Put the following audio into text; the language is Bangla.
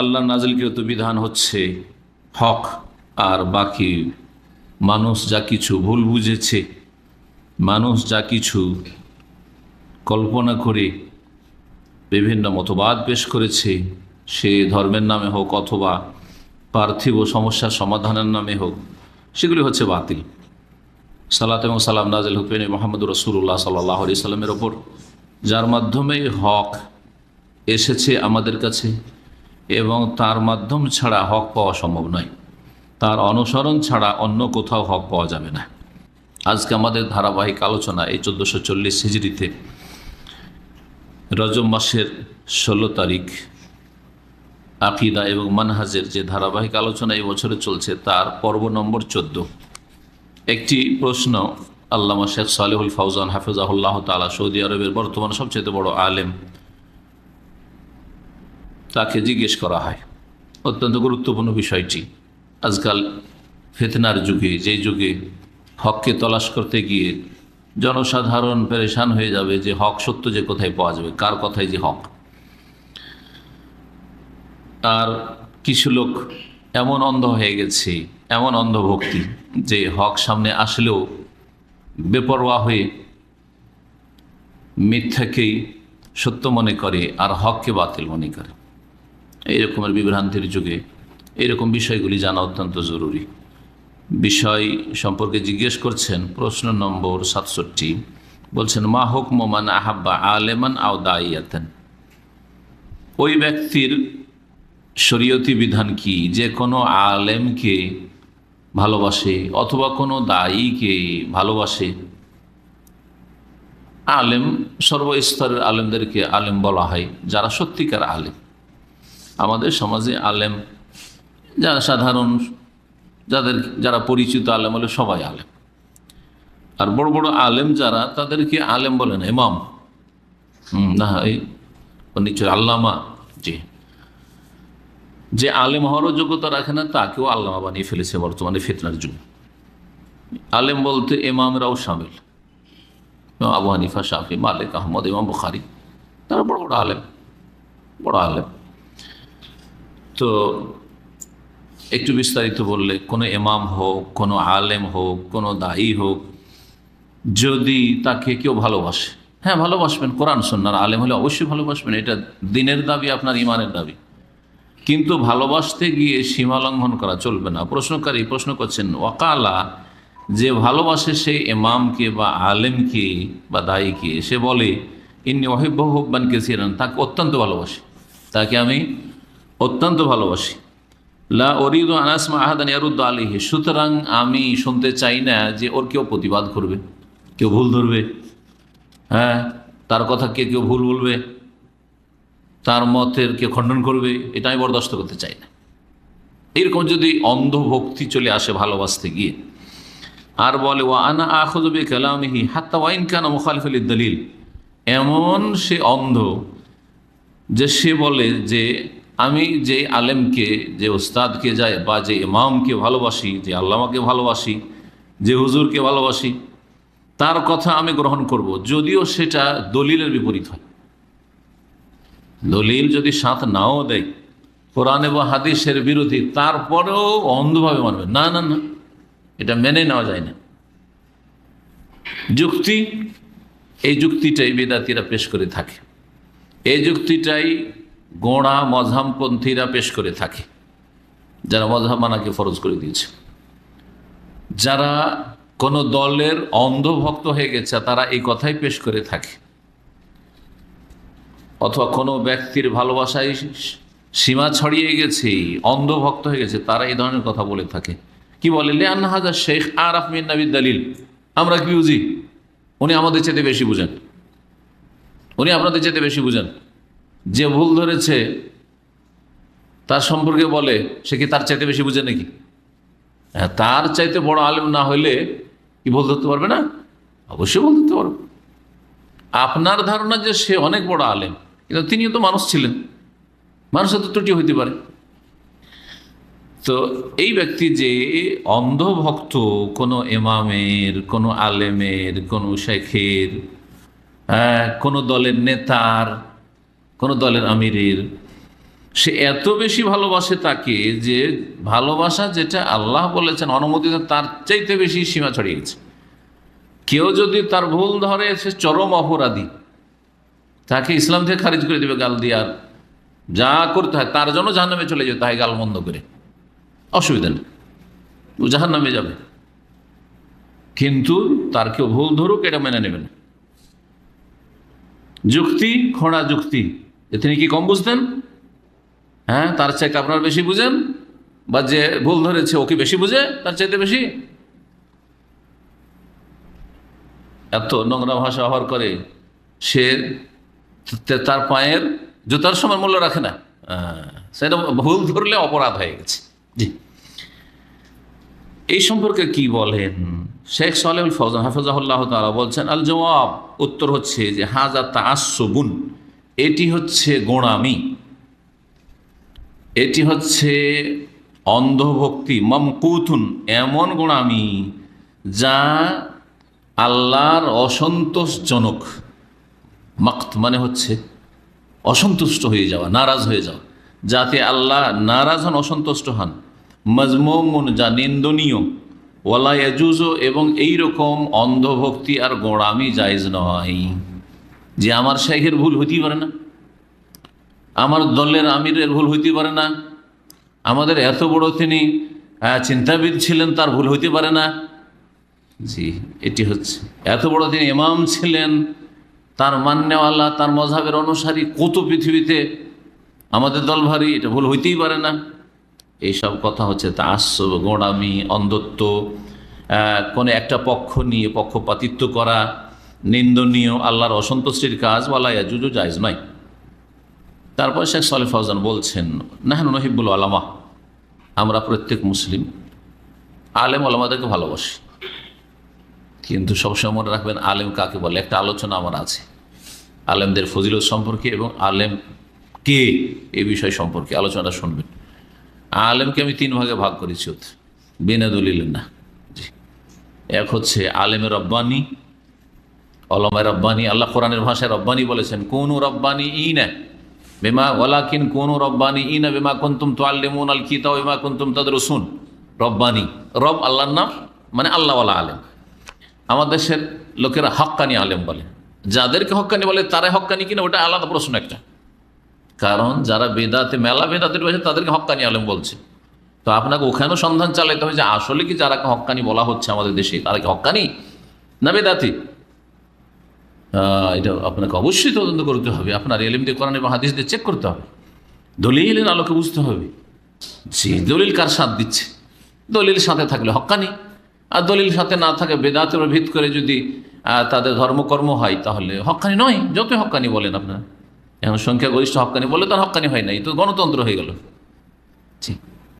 আল্লাহ নাজিলকৃত বিধান হচ্ছে হক আর বাকি মানুষ যা কিছু ভুল বুঝেছে, মানুষ যা কিছু কল্পনা করে, বিভিন্ন মতবাদ পেশ করেছে, সে ধর্মের নামে হোক অথবা পার্থিব সমস্যার সমাধানের নামে হোক, সেগুলি হচ্ছে বাতিল। সালাত এবং সালাম নাজিল হুকেন মোহাম্মদ রসুল্লাহ সাল্লাহ সাল্লামের ওপর, যার মাধ্যমে হক এসেছে আমাদের কাছে এবং তার মাধ্যম ছাড়া হক পাওয়া সম্ভব নয়। তার অনুসরণ ছাড়া অন্য কোথাও হক পাওয়া যাবে না। আজকে আমাদের ধারাবাহিক আলোচনা এই চোদ্দোশো চল্লিশ হিজড়িতে রজব মাসের ষোলো তারিখ। আকিদা এবং মানহাজের যে ধারাবাহিক আলোচনা এই বছরে চলছে তার পর্ব নম্বর চোদ্দ। একটি প্রশ্ন আল্লামা শেখ সালেহুল ফাউজান হাফিজাহুল্লাহ তালা সৌদি আরবের বর্তমান সবচেয়ে বড় আলেম তাকে জিজ্ঞেস করা হয়। অত্যন্ত গুরুত্বপূর্ণ বিষয়টি। আজকাল ফেতনার যুগে যেই যুগে হককে তলাশ করতে গিয়ে জনসাধারণ পরেশান হয়ে যাবে যে হক সত্য যে কোথায় পাওয়া যাবে, কার কথায় যে হক। আর কিছু লোক এমন অন্ধ হয়ে গেছে, এমন অন্ধভক্তি যে হক সামনে আসলেও বেপরোয়া হয়ে মিথ্যাকেই সত্য মনে করে আর হককে বাতিল মনে করে। এই বিভ্রান্তির যুগে এরকম বিষয়গুলি জানা অত্যন্ত জরুরি। বিষয় সম্পর্কে জিজ্ঞেস করছেন প্রশ্ন নম্বর সাতষট্টি। বলছেন, মা হোক মোমান আহাব্বা আলেমান আও দাইয়াতেন ওই ব্যক্তির শরীয়তি বিধান কি? যে কোনো আলেমকে ভালোবাসে অথবা কোনো দায়ীকে ভালোবাসে? আলেম সর্বস্তরের আলেমদেরকে আলেম বলা হয়, যারা সত্যিকার আলেম। আমাদের সমাজে আলেম, যারা সাধারণ, যাদের, যারা পরিচিত আলেম হলে সবাই আলেম। আর বড় বড় আলেম যারা, তাদেরকে আলেম বলে না ইমাম। হুম, না, এই নিশ্চয় আল্লামা, জি। যে আলেম হওয়ারও যোগ্যতা রাখে না, তাকেও আল্লামা বানিয়ে ফেলেছে বর্তমানে ফিতনার যুগ। আলেম বলতে এমামরাও সামিল। আবু হানিফা, শাফি, মালিক, আহমদ, ইমাম বুখারি। তারা বড় বড় আলেম বড় আলেম। তো একটু বিস্তারিত বললে, কোনো এমাম হোক, কোনো আলেম হোক, কোনো দায়ী হোক, যদি তাকে কেউ ভালোবাসে হ্যাঁ ভালোবাসবেন, কোরআন সন্ন্যার আলেম হলে অবশ্যই ভালোবাসবেন, এটা দিনের দাবি, আপনার ইমানের দাবি। কিন্তু ভালোবাসতে গিয়ে সীমা লঙ্ঘন করা চলবে না। প্রশ্নকারী প্রশ্ন করছেন, ওয়াকালা, যে ভালোবাসে সে এমামকে বা আলেমকে বা দায়ীকে, সে বলে ইনি অহিব্য হুব্বানকে সিরান তাকে অত্যন্ত ভালোবাসে। তাকে আমি অত্যন্ত ভালোবাসি। লা অরিদ আনাসমা আহাদান ইয়ারুদ্দ আলিহি সুতরাং আমি শুনতে চাই না যে ওর কেউ প্রতিবাদ করবে, কেউ ভুল ধরবে। হ্যাঁ তার কথা কে কেউ ভুল বলবে, তার মতের কে খণ্ডন করবে, এটা আমি বরদাস্ত করতে চাই না। এরকম যদি অন্ধভক্তি চলে আসে ভালোবাসতে গিয়ে, আর বলে, ওয়া আনা আখবে কালামিহি হাত্তা ওয়াইন কানা মুখালিফ আলী দলিল। এমন সে অন্ধ যে সে বলে যে আমি যে আলেমকে, যে ওস্তাদকে যায় বা যে ইমামকে ভালোবাসি, যে আল্লামাকে ভালোবাসি, যে হুজুরকে ভালোবাসি, তার কথা আমি গ্রহণ করব। যদিও সেটা দলিলের বিপরীত হয়। দলিল যদি সাথ নাও দেয়, কোরআন এবং হাদিসের বিরোধী, তারপরেও অন্ধভাবে মানবে। না না না, এটা মেনে নেওয়া যায় না। যুক্তি, এই যুক্তিটাই বেদাতিরা পেশ করে থাকে। এই যুক্তিটাই গোড়া মজহামপন্থীরা পেশ করে থাকে, যারা মজহাব মানাকে ফরজ করে দিয়েছে। যারা কোনো দলের অন্ধভক্ত হয়ে গেছে, তারা এই কথাই পেশ করে থাকে। অথবা কোনো ব্যক্তির ভালোবাসায় সীমা ছড়িয়ে গেছে, অন্ধভক্ত হয়ে গেছে, তারা এই ধরনের কথা বলে থাকে। কি বলে? লেয়ান হাজার শেখ আর আফমিন নবীর দলিল। আমরা কি বুঝি? উনি আমাদের চেতে বেশি বুঝেন। উনি আপনাদের চেতে বেশি বুঝেন। যে ভুল ধরেছে তার সম্পর্কে বলে সে কি তার চাইতে বেশি বুঝে নাকি? হ্যাঁ তার চাইতে বড় আলেম না হইলে কি ভুল ধরতে পারবে না? অবশ্যই ভুল ধরতে পারবে। আপনার ধারণা যে সে অনেক বড় আলেম কিন্তু তিনিও তো মানুষ ছিলেন। মানুষের তো ত্রুটি হইতে পারে। তো এই ব্যক্তি যে অন্ধভক্ত কোনো এমামের কোনো আলেমের কোনো শেখের হ্যাঁ, কোনো দলের নেতার কোনো দলের আমিরের, সে এত বেশি ভালোবাসে তাকে যে ভালোবাসা যেটা আল্লাহ বলেছেন অনুমোদিত তার চাইতে বেশি সীমা ছড়িয়ে গেছে। কেউ যদি তার ভুল ধরে, সে চরম অপরাধী। তাকে ইসলাম থেকে খারিজ করে দেবে গাল দিয়ে, আর যা করতে হয়, তার জন্য জাহান নামে চলে যেতে হয় গাল বন্ধ করে। অসুবিধা নেই। ও জাহান নামে যাবে। কিন্তু তার কেউ ভুল ধরুক, এটা মেনে নেবে না। যুক্তি, খোঁড়া যুক্তি। এ তিনি কি কম বুঝতেন? হ্যাঁ তার চাইতে আপনার বেশি বুঝেন? বা যে ভুল ধরেছে, ও কি বেশি বুঝে? তার চাইতে বেশি? এত নোংরা ভাষা ব্যবহার করে সে তার পায়ের জুতার সময় মূল্য রাখে না। সেটা ভুল ধরলে অপরাধ হয়ে গেছে। জি। এই সম্পর্কে কি বলেন? শেখ সালেহুল ফৌজান হাফিজাহুল্লাহ তালা বলছেন আল জবাব উত্তর হচ্ছে যে, হাজা তাসবুন এটি হচ্ছে গোড়ামি। এটি হচ্ছে অন্ধভক্তি মমকুথুন এমন গোড়ামি যা আল্লাহর অসন্তোষজনক মাক্ত মানে হচ্ছে অসন্তুষ্ট হয়ে যাওয়া, নারাজ হয়ে যাওয়া। যাতে আল্লাহ নারাজ হন, অসন্তুষ্ট হন। মজমুমুন, যা নিন্দনীয়। ওয়ালা ইয়াজুজো, এবং এই রকম অন্ধভক্তি আর গোড়ামি জায়জ নয়। যে আমার শেখের ভুল হইতেই পারে না। আমার দলের আমিরের ভুল হইতে পারে না। আমাদের এত বড় তিনি চিন্তাবিদ ছিলেন, তার ভুল হইতে পারে না। জি, এটি হচ্ছে। এত বড় তিনি ইমাম ছিলেন, তার মান্যওয়ালা, তার মজাবের অনুসারী, কত পৃথিবীতে আমাদের দল ভারী, এটা ভুল হইতেই পারে না। এইসব কথা হচ্ছে তা আশ্ব গোড়ামি, অন্ধত্ব কোনো একটা পক্ষ নিয়ে পক্ষপাতিত্ব করা নিন্দনীয় আল্লাহর অসন্তুষ্টির কাজ ওয়ালাইয়া জুজু জায়জ নয়। তারপর শেখ সালে ফৌজান বলছেন, নাহান নহিবুল আলামা আমরা প্রত্যেক মুসলিম, আলেম আলামাদেরকে ভালোবাসি। কিন্তু সবসময় মনে রাখবেন, আলেম কাকে বলে? একটা আলোচনা আমার আছে। আলেমদের ফজিলত সম্পর্কে এবং আলেম কে এই বিষয় সম্পর্কে আলোচনাটা শুনবেন। আলেমকে আমি তিন ভাগে ভাগ করেছি ওতে। বিনা দলিলের না এক হচ্ছে আলেমের রব্বানি অলমায় রব্বানি, আল্লাহ কোরআনের ভাষায় রব্বানি বলেছেন, কোন রব্বানি ই না বেমা ওয়ালাকিন কোন রব্বানি ই না বেমা কুন্তুম তো আল্লেমুন আল কিতা বেমা কুন্তুম তাদের রসুন রব্বানি, রব আল্লাহর নাম মানে আল্লাহওয়ালা আলেম। আমাদের দেশের লোকেরা হক্কানি আলেম বলে। যাদেরকে হক্কানি বলে, তারাই হক্কানি কিনা, ওটা আলাদা প্রশ্ন একটা। কারণ যারা বেদাতে, মেলা বেদাতের রয়েছে, তাদেরকে হক্কানি আলেম বলছে। তো আপনাকে ওখানেও সন্ধান চালাতে হবে যে, আসলে কি যারা হক্কানি বলা হচ্ছে আমাদের দেশে, তারা কি হক্কানি না বেদাতি? এটা আপনাকে অবশ্যই তদন্ত করতে হবে। আপনার এলিম দিয়ে কোরআন এবং হাদিস দিয়ে চেক করতে হবে। দলিলের আলোকে বুঝতে হবে যে দলিল কার সাথ দিচ্ছে। দলিল সাথে থাকলে হক্কানি আর দলিল সাথে না থাকে বেদাতের ভিত করে যদি তাদের ধর্মকর্ম হয়, তাহলে হক্কানি নয়। যতই হক্কানি বলেন আপনারা। এখন সংখ্যাগরিষ্ঠ হক্কানি বলে তার হক্কানি হয় না এই তো গণতন্ত্র হয়ে গেল। ঠিক